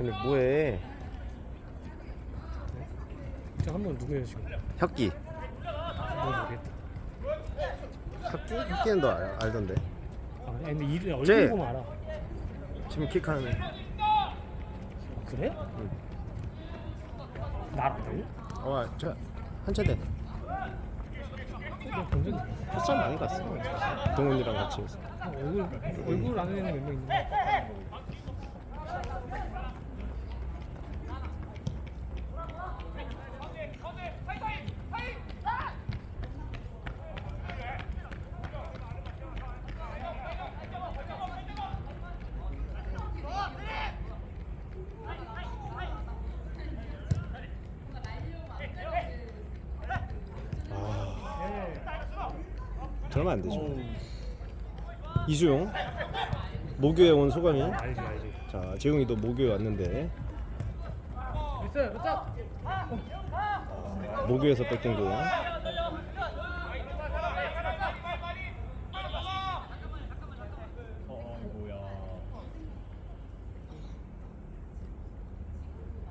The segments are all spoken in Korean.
근데 뭐해? 저 한번 누구예요 지금? 혁기. 뭐 모르겠다. 혁기? 혁기는 너 알, 알던데. 아 근데 이 얼굴 쟤. 보면 알아. 지금 킥하는. 아, 그래? 응. 날안 돼? 어, 저. 내가 본 적이 있어. 풋살 많이 갔어. 동훈이랑 같이. 아, 얼굴 얼굴 아는 애는 몇명 있는데. 아. 그러면 안 되죠. 이수용. 모교에 온 소감이. 알지 알지. 자, 재웅이도 모교에 왔는데 있어요. 맞죠? 모교에서 뺏긴 공.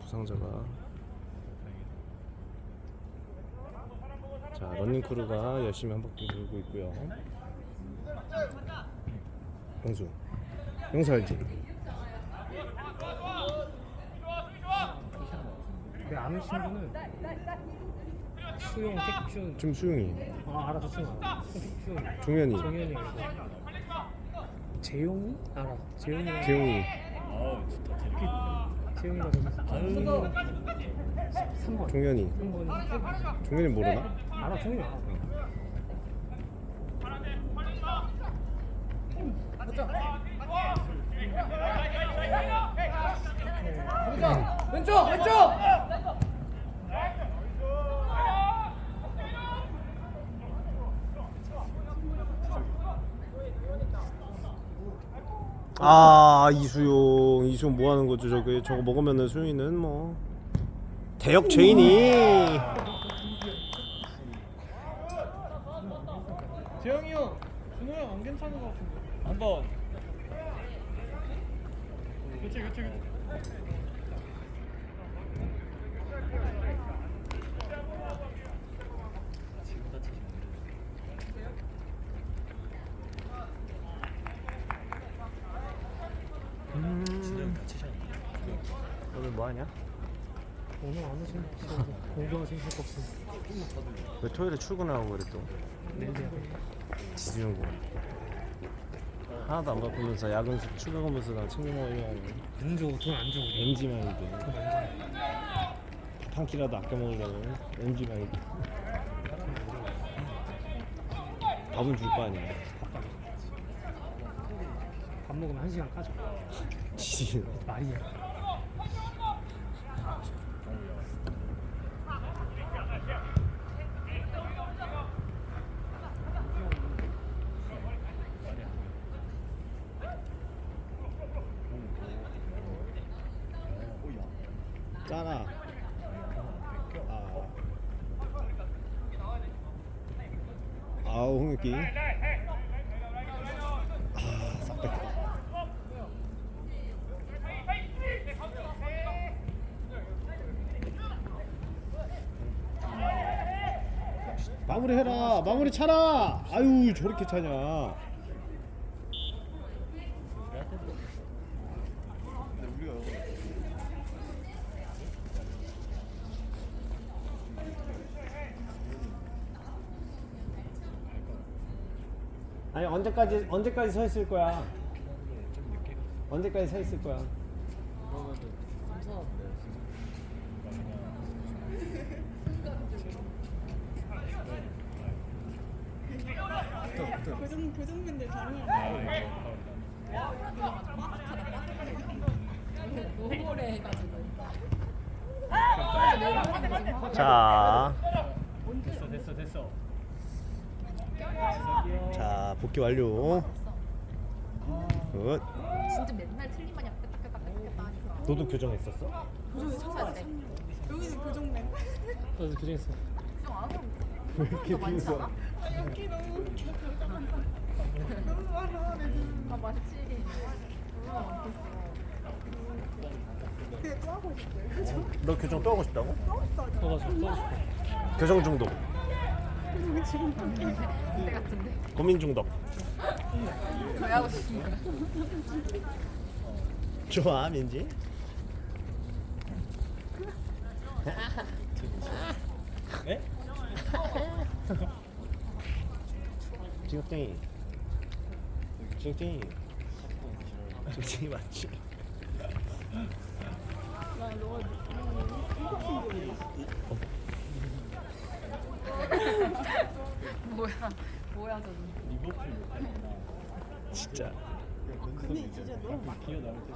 부상자가 자 런닝 크루가 열심히 한 바퀴 돌고 있고요. 영수, 영수 알지? 내 아는 친구는 수용 택준. 지금 수용이, 아 알아 저 친구. 택준. 종현이, 정현이 알고. 재용이 알아. 재용이랑 재웅이. 재용이가 저기 아는 3번. 종현이, 3번. 종현이 모르나? 알아 종현이 알아. 왼쪽 왼쪽. 아 이수용, 이수용 뭐 하는 거죠 저게? 저거 먹으면은 수용이는 뭐 대역 죄인이. 3번. 그치, 그치, 그치. 음. 오늘 뭐 하냐? 왜 토요일에 출근하고 그래 또? 내일이야. 지지는 거. 하나도 안 바꾸면서 야근 수- 추가 근무수당 챙겨 먹으려고 안 줘, 돈안 줘. 우리. MG 마인드. 돈안 한 끼라도 아껴 먹으려고 MG 마인드. 밥은 줄 거 아니야. 줘. 밥 먹으면 한 시간 까져. 지지. 말이야. 짜나. 아. 아우 홍익기. 아, 싹 뺏겨. 마무리 해라. 마무리 차라. 아유, 저렇게 차냐. 아니 언제까지 언제까지 서 있을 거야? 언제까지 서 있을 거야? 교정 교정분들 방해. 너무 오래 해가지고. 자, 됐어, 됐어, 됐어. 자 복귀 완료. 굿. 진짜 맨날 틀린 마냥 뺐다 하니까 너도 교정했었어? 교정이 참았대. 여기는 교정 맨. 나도 교정했어. 좀안 하면 왜 이렇게 비웃어? 아 여기 너무 웃겨. 너무 많아. 아 맞지. 얼마나 많겠어. 그게 또 하고. 너 교정 또 하고 싶다고? 교정 중독, 지금 밖에 그때 같은데. 고민 중독. 저희 하고 거. 좋아 민지? 에? 지극쟁이. 지극쟁이. 지극쟁이 맞지? 뭐야? 뭐야 저는. 리버풀 진짜. 근데 진짜 너무 기어 나올 때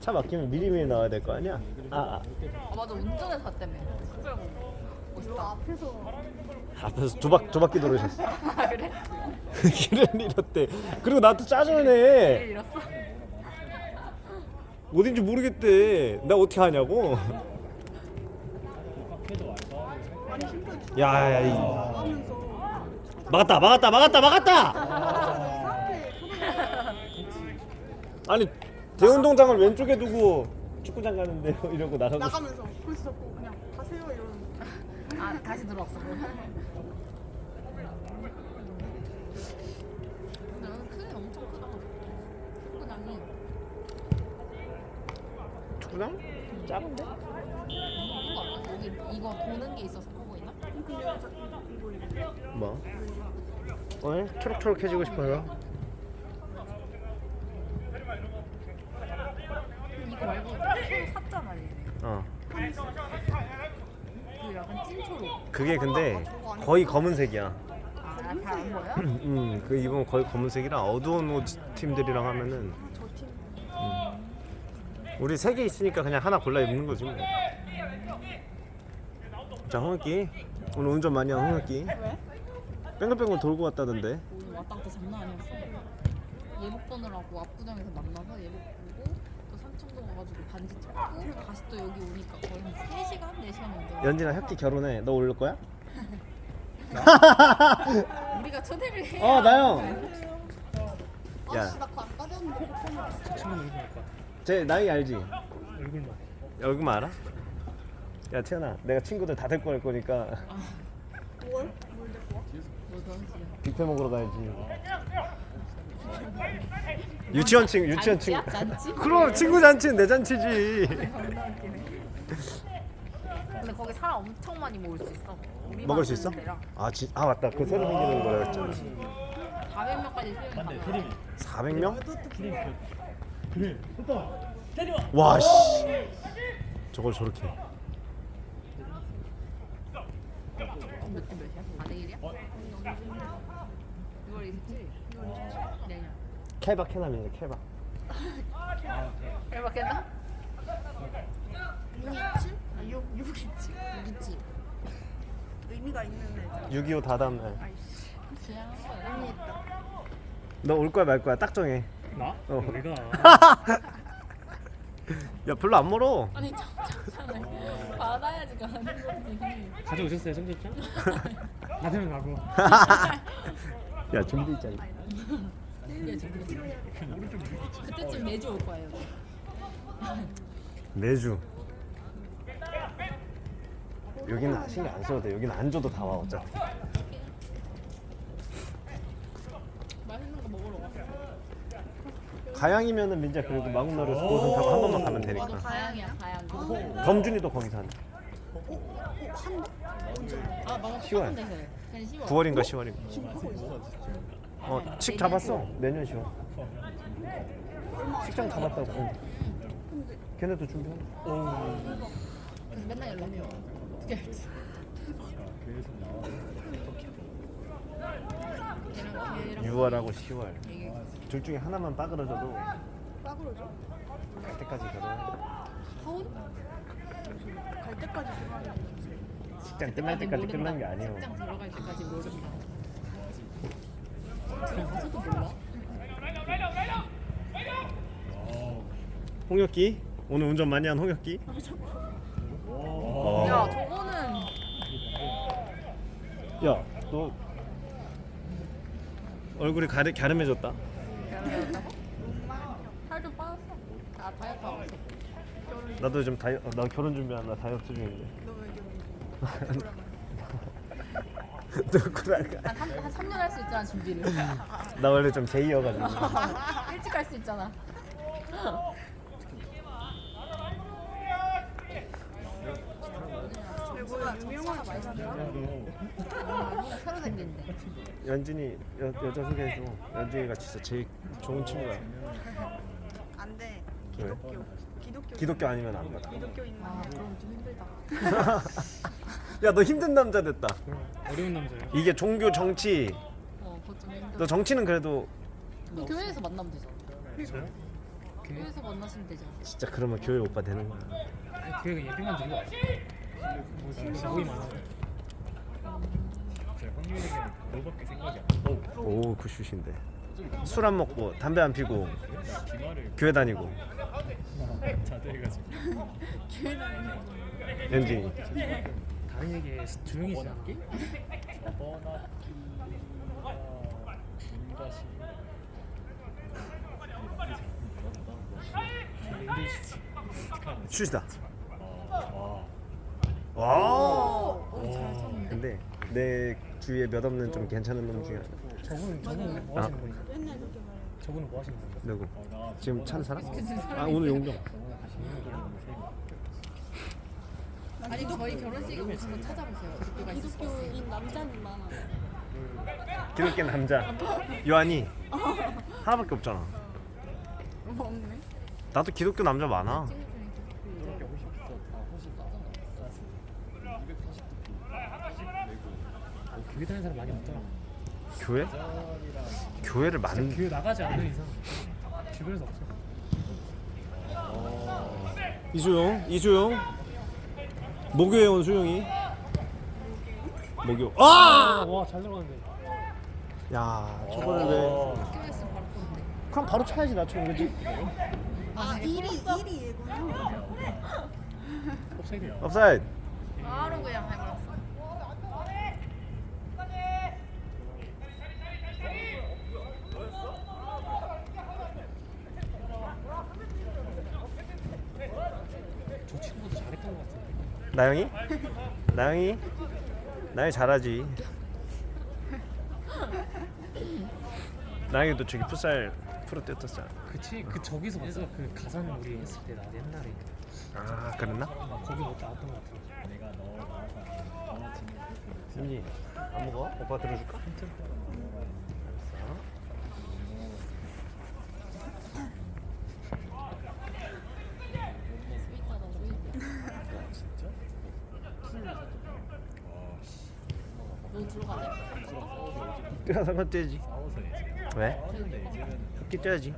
차 막히면 미리미리 나와야 될 거 아니야? 아, 아. 아 맞아 공고. 너 멋있다. 앞에서 앞에서 두, 박, 두 바퀴 돌으셨어. 아 그래? 길을 잃었대. 그리고 나한테 짜증을 일 내. 잃었어? 어딘지 모르겠대. 나 어떻게 하냐고. 카페도 심지어 야, 야, 이. 막았다, 막았다, 막았다, 막았다! 아니, 대운동장을 왼쪽에 두고 축구장 가는데요. 이러고 나가고. 나가면서 그래서 자꾸 그냥 가세요 이러는 아 다시 들어왔어. 근데 여기 크기 엄청 크다. 축구장이. 축구장? 작은데? 여기 이거 도는 게 있어서 뭐? 오늘 초록초록해지고 싶어요. 이거 말고 새로 샀잖아 얘네. 어. 그 약간 찐초록. 그게 근데 거의 검은색이야. 아잘안 보여? 음, 그 입으면 거의 검은색이라 어두운 옷 팀들이랑 하면은 저팀 우리 세 개 있으니까 그냥 하나 골라 입는 거지 뭐. 자, 홍혁기. 오늘 운전 많이 한 홍혁기. 왜? 뺑글뺑글 돌고 왔다던데. 오늘 왔다 갔다 장난 아니었어. 예복 보느라고 압구정에서 만나서 예복 보고 또 삼청동 가가지고 반지 찾고 다시 또 여기 오니까 거의 한 3시간? 4시간 연진아, 혁기 결혼해. 너올 거야? 우리가 초대를 해야 어, 나영. 야. 아씨 나 그거 안 가져왔는데 친구 얼굴 할까? 제 나이 알지? 얼굴만 얼굴만 알아? 야, 태연아. 내가 친구들 다 데리고 갈 거니까 뭘? 뭘 데리고 와? 뷔페 먹으러 가야지. 유치원 친구, 유치원 친구. 잔치야? 잔치? 그럼 친구 잔치는 내 잔치지. 근데 거기 사람 엄청 많이 모을 수 있어 먹을 수 있어? 데랑 아, 지, 아 맞다. 그 새로 생기는 거라 했잖아. 400명까지 수용 반대 가능 드림 400명? 드림 그래 됐다 와 씨. 저걸 저렇게. 몇대 몇이야? 4대 1이야? 6월 27일 내년 케밥 캐남이네 케밥. 대박했나? 627? 아 6, 627 627 의미가 있는 애잖아 6.25 다다음 날. 지향한 거야 너올 거야 말 거야 딱 정해. 나? 어. 내가 야 별로 안 멀어. 아니 청첩장을 받아야지 가는 거지 가져오셨어요 청첩장? 나중에 가고 야 준비 있잖아. 예, 지금 그때쯤 매주 올 거예요 매주. 여기는 신경 안 써도 돼. 여기는 안 줘도 다 와 어차피. 맛있는 거 먹으러 가 가양이면은 민자 그리고 마군나루 고선 타고 한 번만 가면 되니까. 가양이야 가양 범준이도 거기 사네. 아 맞아 10월. 똑같은 데서 해. 그냥 10월 9월인가 10월인가. 어, 칙 잡았어. 내년 10월. 식장 잡았다고. 응. 걔네도 준비하고. 그래서 맨날 연락해 어떻게 할지 걔랑 걔랑 6월하고 10월. 얘기 둘 중에 하나만 빠그러져도 싸구려죠? 갈 때까지 결혼. 하온? 갈 때까지 들어가는 식장 끝날 때까지 끝난 게 아니에요. 직장 들어갈 때까지 모른다 들어가서도 몰라? 홍혁기 오늘 운전 많이 한 홍혁기. 어. 야 저거는 야, 너 얼굴이 가르, 갸름해졌다. 살좀 빠졌어 아 다이어트 하고 있어. 나도 좀 다이 어, 나 결혼 준비한다 다이어트 중인데. 너왜 이렇게 누구랑? 한, 3, 한 3년 할 수 있잖아 준비를. 나 원래 좀 제이여가지고. 일찍 할 수 있잖아. 뭐야 새로 생긴데. 연진이 여, 여자 소개해줘. 연진이가 진짜 제일 좋은 친구야. 안돼 왜? 기독교 기독교 기독교 아니면 안 받아. 기독교인 아 남자 그럼 좀 힘들다. 야 너 힘든 남자 됐다. 어려운 남자예요. 이게 종교 정치. 어 그거 좀 힘들어. 너 정치는 그래도 그럼 교회에서 만나면 되죠. 저요? 교회? 교회에서 만나시면 되죠. 진짜 그러면 교회 오빠 되는 거야. 아니 교회가 예배만 드리고 왔어요. 뭐 모임 안 하고. 제 확률에는 너밖에 생각이 안 나. 오 굿슛인데. 술 안 먹고 담배 안 피고 기말을 교회 다니고 다니는 연진이. 다른 얘기에 조용히 지나. 저번 학기가 힘드시지. 슛이다. 와. 근데 내 주위에 몇 없는 좀 괜찮은 놈 중에 하나. 저분은 저분은 뭐 아. 하시는 분이죠? 저분은 뭐 하시는 분이죠? 누구? 나 지금 찬 사람? 지금 사람이 아 오늘 용병. 아니 저희 결혼식에 찾아보세요. 기독교가 있을 수 있어요. 기독교인 남자는 많아 기독교 남자. 요한이 하나밖에 없잖아. 뭐 없네 나도 기독교 남자 많아. 어, 교회 다니는 사람 많이 없더라. 교회? 교회를 만 교회 나가지 않는 이상 주변에서 없어. 이수용, 이수용. 목요에 온 수용이. 목요. 아! 와 잘 들어갔는데. 야, 저거를 왜? 학교에 바로. 그럼 바로 차야지 나처럼 그지? 아 일이 일이 얘구나 옵사이드야. 업사이드. 바로 그냥 해버렸어. 저 친구도 잘했던 것 같은데. 나영이? 나영이? 나영이 잘하지. 나영이도 저기 풋살 프로 뛰었었잖아. 그치 그 저기서 봤어. 그 가산 우리 했을 때 나 옛날에 아, 그랬나? 막 거기 못 나왔던 것 같아. 내가 너 나와서 너 지금 심지 안 먹어? 오빠 들어줄까? 알았어. 스윗하다 스윗. 너 들어가네? 뛰어서 건 뛰지. 왜? 흑기 뛰어야지.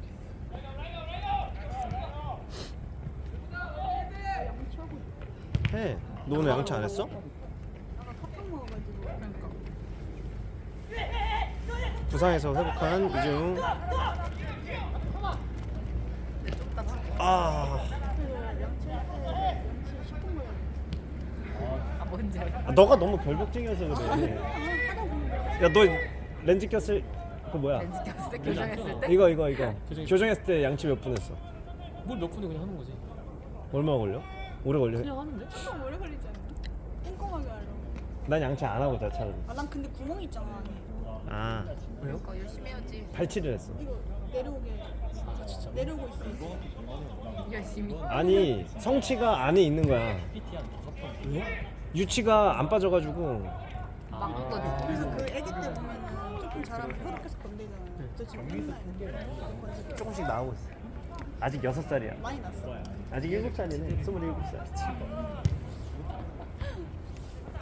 해. 너 오늘 양치 안 했어? 부상에서 회복한 이재웅. 아, 그 양치할 때 양치 10분 걸려 아 뭔지 알아. 아, 너가 너무 결벽증이어서 그래. 야, 너 렌즈 꼈을 그 뭐야? 렌즈 꼈을 때 교정했을 때? 이거 이거 이거. 교정했어. 교정했을 때 양치 몇 분 했어? 뭘몇 분에 그냥 하는 거지. 얼마 걸려? 오래 걸려? 그냥 하는데? 조금 오래 걸리지 않나? 꼼꼼하게 하려고 난 양치 안 하고 자 차라리. 아 난 근데 구멍 있잖아 아, 왜요? 그러니까 열심히 해야지. 발치를 했어. 이거 내려오게 내려오고 있어 이제. 열심히. 아니 성치가 안에 있는 거야. 왜? 유치가 안 빠져가지고 막 묶어줘. 그래서 그 애기 때 보면은 조금 자라면 혈액해서 건들잖아 저 지금 맨날 조금씩 나오고 있어. 아직 여섯 살이야. 많이 났어 아직 일곱 살이네. 스물일곱 살.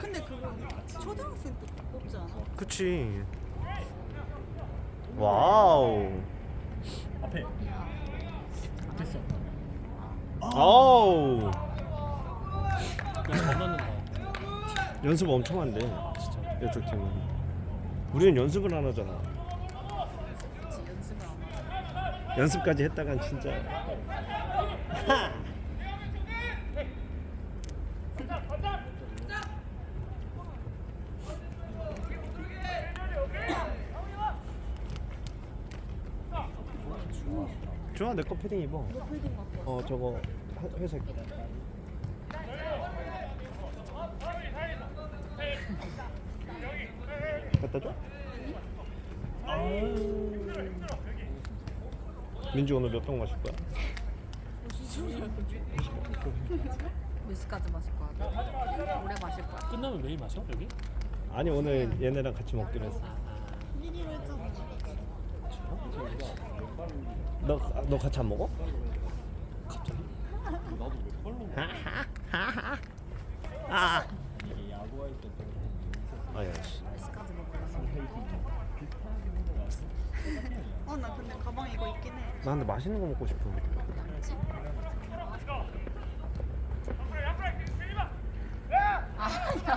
근데 그거 초등학생 때 뽑지 않아? 그치. 와우. 앞에 됐어. 아우. 잘 맞는다. 연습 엄청 한대. 진짜 이쪽 팀은. 우리는 연습을 안 하잖아. 그렇지 연습을 안 하고. 연습까지 했다간 진짜. 좋아 내 거 패딩 입어 너 패딩 갖고 어 저거 회- 회색 갖다 줘? 민주 오늘 몇 병 마실 거야? 몇 시까지 마실 거야? 오래 마실 거야? 끝나면 매일 마셔 여기? 아니 오늘 얘네랑 같이 먹기로 했어 했잖아 너, 너 같이 안 먹어? 갑자기? 나도 몇 발로 아 아야 씨? 어 나 근데 가방에 이거 있긴 해 나 근데 맛있는 거 먹고 싶어 남지? 아,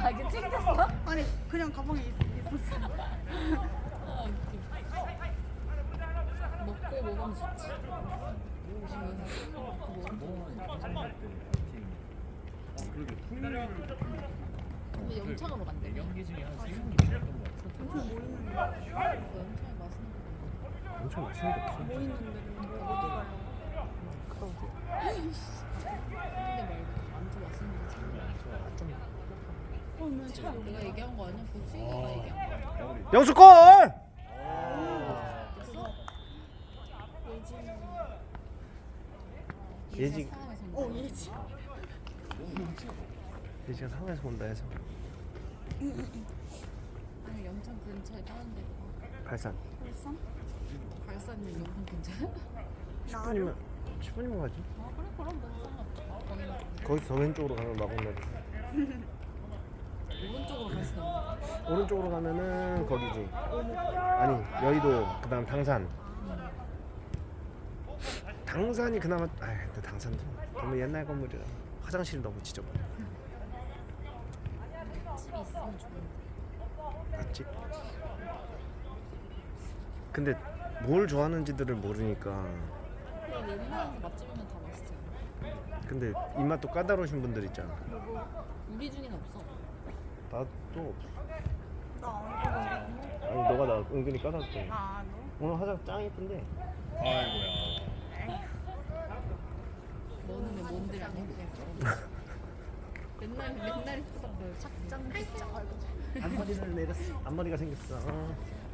야, 이게 챙겼어? 아니 그냥 가방에 있, 있었어 아. 먹고 먹으면 좋지. 먹고 먹으면. 아 그러게 토요일 근데 영창으로 간대. 경기 중에 한세 경기 있었던 것 같아. 그 영창이 맛있는 거. 엄청 맛있는 거 없어 모이는데 근데 어디 가려고 근데 말고 안주 맛있는 거 챙겨. 그러면 차 내가 얘기한 거 아니야? 그 수익이가 얘기한 거. 영수 골! 됐어? 예지는 예지- 상황에서 어 예지 예지가 상하에서 온다 해서. 아니 영창 근처에 다른 데. 발산. 벌써? 발산이 영창 근처야? 10분이면 10분이면 가지. 아 그래 그럼 뭐. 거기는 거기서 더 왼쪽으로 가면 마곡나루 오른쪽으로 갈 수는 없어. 오른쪽으로 가면은 거기지. 아니 여의도 그 다음 당산. 당산이 그나마 아 근데 당산도 너무 옛날 건물이라 화장실이 너무 지저분 집이 있으면 좋은데. 맞지? 근데 뭘 좋아하는지들을 모르니까 근데 웬만한 맛집이면 다 맛있잖아. 근데 입맛도 까다로우신 분들 있잖아 우리 중에는 없어. 나도 없어 나안 아니 너가 나 은근히 까다롭대 아 너? 오늘 화장 짱 예쁜데 아이고야. 너는 왜 뭔들 안 해주겠어? 맨날 맨날 착장 착장 앞머리를 내렸어. 앞머리가 생겼어.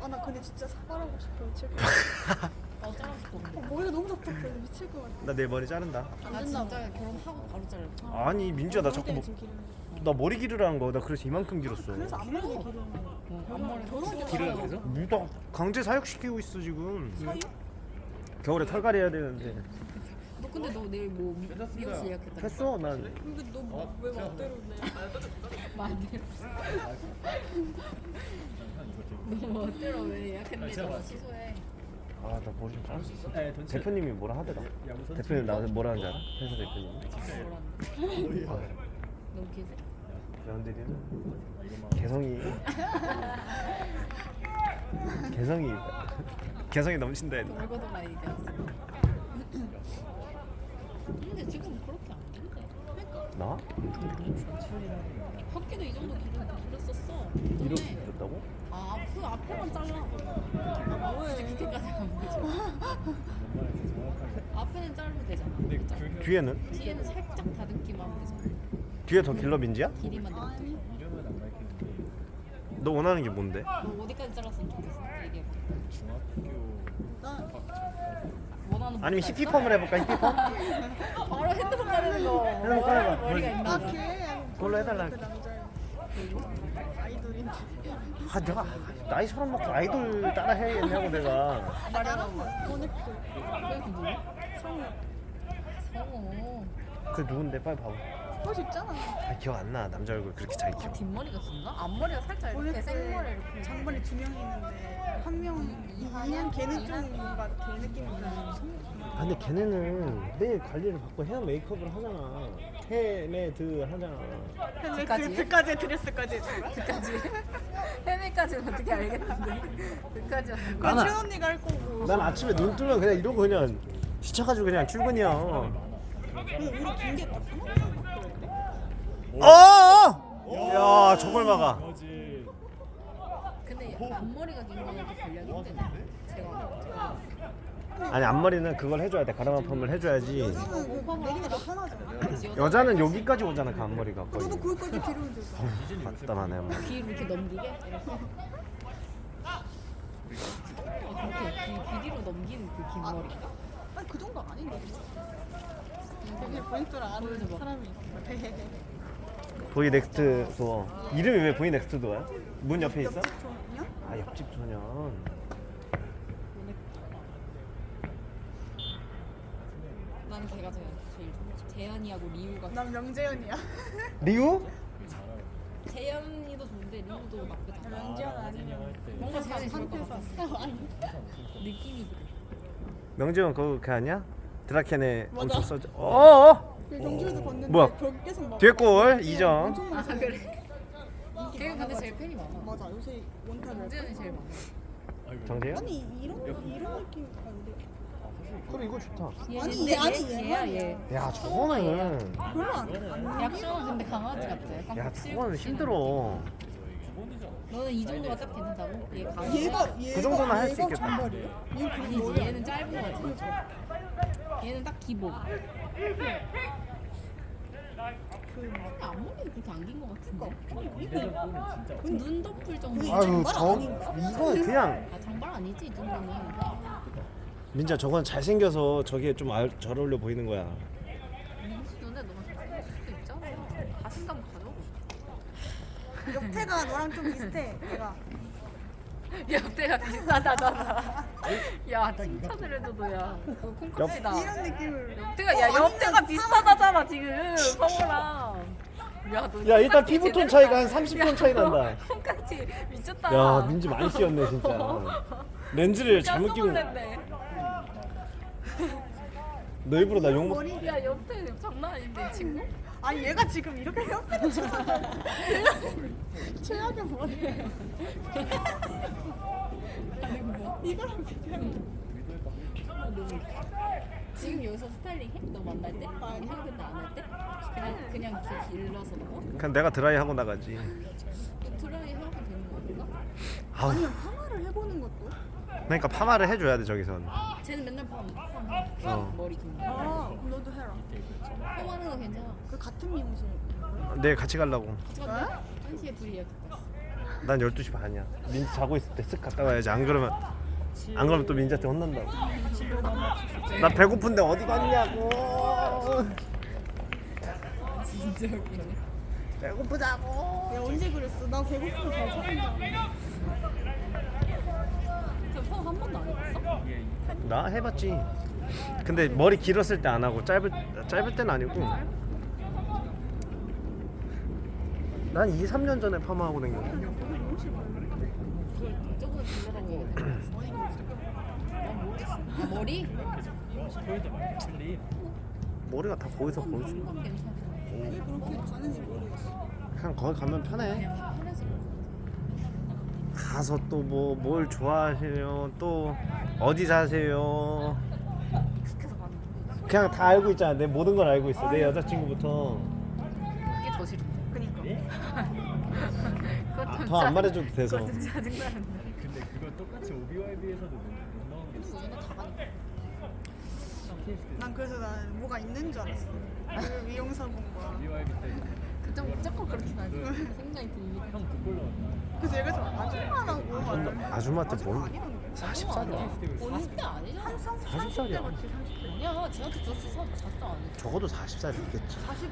아 나 근데 진짜 사과하고 싶어 미칠 것나 자르고 싶어 같아. 머리가 너무 답답해. 미칠 것 같아. 나 내 머리 자른다. 나 진짜 결혼하고 바로 자를 아니 민주야 나 자꾸 뭐, 지금 기르는 나 머리 기르라는 거나 그래서 이만큼 길었어. 그래서 앞머리 기르는 거 앞머리 나서 돼서? 무다 강제 사육시키고 있어 지금? 겨울에 털갈이 해야 되는데 너 근데 너 내일 뭐 미용실 예약했다 했어 난. 근데 너 왜 맘대로 내 마음대로 너 멋대로 왜 예약했는데 너 봤어. 취소해. 아 나 머리 좀 자를 수 있어. 네, 대표님이 뭐라 하더라. 대표님 나한테 뭐라 하는지 알아? 회사 대표님. 뭐라는데 아, 너무 기세? 연들이는 개성이. 개성이. 개성이 넘친다 했나 돌고도가 얘기하지 근데 지금 그렇게 안 기는데 나? 학기도 이 정도 길은 길었었어 이렇게 전에. 길었다고? 아, 그 앞에만 잘라. 아, 뭐해? 그렇게까지 안 보죠. 앞에는 자르면 되잖아. 근데 그죠? 그 뒤에는? 뒤에는 살짝 다듬기만 하면 되잖아. 뒤에 더 길러 민지야? 길이만 내면 돼. 너 원하는 게 뭔데? 너 어디까지 잘랐으면 좋겠어? 얘기해봐. 중학교 나 원하는 아니면? 히피펌을 해볼까 히피펌? 바로 핸드폰 꺼내는 거. 핸드폰 꺼내봐. 머리가 있나 아, 봐. 걔 그걸로 해달라. 그 남자 아이돌인데 아 내가 나이 서른 먹고 아이돌 따라 해야겠냐고 내가 나랑 보냈고 그래서 누구? 성우 성우. 그 누군데 빨리 봐봐 볼수 있잖아. 아 기억 안 나. 남자 얼굴 그렇게 잘 아, 기억 뒷머리가 긴가? 앞머리가 살짝 이렇게 생머리 때 이렇게. 장발이 두명 있는데 한명 이한 걔는 좀 뭔가 걔 느낌이 나아 근데 걔네는 매일 관리를 받고 헤어 메이크업을 하잖아. 헤 메드 하잖아. 그까지? 그까지 드레스까지? 그까지? 헤매까지는 어떻게 알겠는데? 그까지 그 나는- 채 언니가 할 거고. 난 아침에 눈 뜨면 그냥 이러고 그냥 지쳐가지고 그냥 출근이야. 근데 우리 편하잖아. 그럴 때 어! 야 저걸 막아 거지. 근데 앞머리가 긴 거는 또 관리하기 힘드네 제가 제가 아니 앞머리는 그걸 해줘야 돼 가르마 펌을 해줘야지 여자는 편하잖아. 여기까지 오잖아 그 앞머리가 거의 너도 거기까지 기르면 되잖아. 답답하네 뭐. 귀를 이렇게 넘기게 이렇게. 아, 그렇게 귀, 귀 뒤로 넘기는 그 긴 머리가. 아니 그 정도 아닌데. 되게 포인트를 아는 보여줘봐. 사람이 있어. 보이 넥스트 도어 이름이 왜 보이 넥스트 도어야? 문 옆에 있어? 아 옆집 소년 나는 걔가 제일 제일 좋아. 재현이하고 리우가. 난 명재현이야. 리우? 재현이도 좋은데 리우도 나쁘지 않아. 명재현 아니면 뭔가 재현이 좋을 것 같아. 아니. 느낌이 그래. 명재원 그거 그 아니야? 드라켄에 맞아. 엄청 써져 어어? 그 경주에서 봤는데 뭐야? 벽 계속 막 뒤에 골, 인기 2점. 엄청 아 그래? 걔가 근데. 제일 팬이 많아. 맞아 요새 원탑이 정재현이 제일 많아. 정재현? 아니 이런 이런 느낌 아닌데 그래 이거 좋다 아니, 얘, 아니, 얘 얘야. 얘. 야 저거는 별로 안 약간 근데 강아지 같아. 약간 야 저거는 힘들어 너는 이 정도가 딱 괜찮다고? 얘 강아지. 얘가 얘가 그 정도는 할수 얘가 있겠다. 그 아니지. 얘는 짧은 거지. 얘는 딱 기본. 근데 앞머리는 그렇게 안긴거 같은데. 눈 덮을 정도. 그 아유 저? 이거는 그냥 아 장발 아니지 이 정도는. 민자 저건 잘생겨서 저게 좀잘 어울려 보이는 거야 민수 눈에 너무 잘생길 수도 있잖아. 자신감 가져. 옆태가 너랑 좀 비슷해 얘가 옆대가 비슷하다잖아. 야 칭찬을 해줘도 야 그거 콩깍지다. 이런 느낌을 옆대가 야 옆대가 비슷하다잖아 지금 성우랑. 야, 너 야 일단 콩깍지 피부톤 제대로 차이가 한 봐. 30톤 차이 난다 콩깍지 미쳤다. 야 민지 많이 씌웠네 진짜 렌즈를 잘못 끼고 놀랐네. 너 일부러 나 욕먹 머리 야 옆에 장난 아닌데 이 친구? 아니 얘가 지금 이렇게 옆에도 쳐서 최악의 머리 이거랑 비교하면 지금 여기서 스타일링 해? 너 만날 때? 아니 해야 된다 안할 때? 그냥 그냥 이렇게 길러서 넣어? 그냥 내가 드라이 하고 나가지 드라이 하면 되는 건가? 아우 아니면 파마를 해보는 것도 그러니까 파마를 해줘야 돼 저기선 쟤는 맨날 펌, 펌, 펌 어. 머리 긴 거. 아 그럼 너도 해라 펌하는 거 괜찮아. 그 같은 미용실 내일 같이 가려고 같이 간다? 한 시에 둘이 예약했다. 난 12시 반이야 민지 자고 있을 때 쓱 갔다 와야지 안 그러면 안 그러면 또 민지한테 혼난다고. 나 배고픈데 어디 갔냐고. 진짜 웃기네. 배고프다고. 내가 언제 그랬어? 나 배고프면 잘 찾는다 펌한 번도 안 해봤어? 나 해봤지. 근데 머리 길었을 때 안 하고 짧을 짧을 때는 아니고. 난 2, 3년 전에 파마하고 그걸 저번에 모르겠어. 아, 머리? 머리가 다 거기서 보이지 순간 괜찮아. 왜 그렇게 가는지 모르겠어 그냥 거기 가면 편해 그냥 다 편해서 가서 또 뭐 뭘 좋아하세요 또 어디 사세요 익숙해서 가는 거. 그냥 다 알고 있잖아 내 모든 걸 알고 있어 내 여자친구부터 그게 더 싫어. 그니까. 그것 좀더안 짜증- 말해줘도 돼서 그것 좀 짜증나는데. 근데 그거 똑같이 게 있어 그거는 다 가니까. 난 그래서 난 뭐가 있는 줄 알았어 그 미용사분과 오비와이비 때 그좀 조금 그렇긴 하지. 생각이 올라왔나 그래서 얘가 좀 아줌마라고 말하는데 아줌마한테 뭘 아니던데 40살이야 40대 아니잖아. 한 30, 40 살이야. 30대 같이 30대 아니야. 쟤한테 들었어. 40대 아니야. 적어도 40살 있겠지 40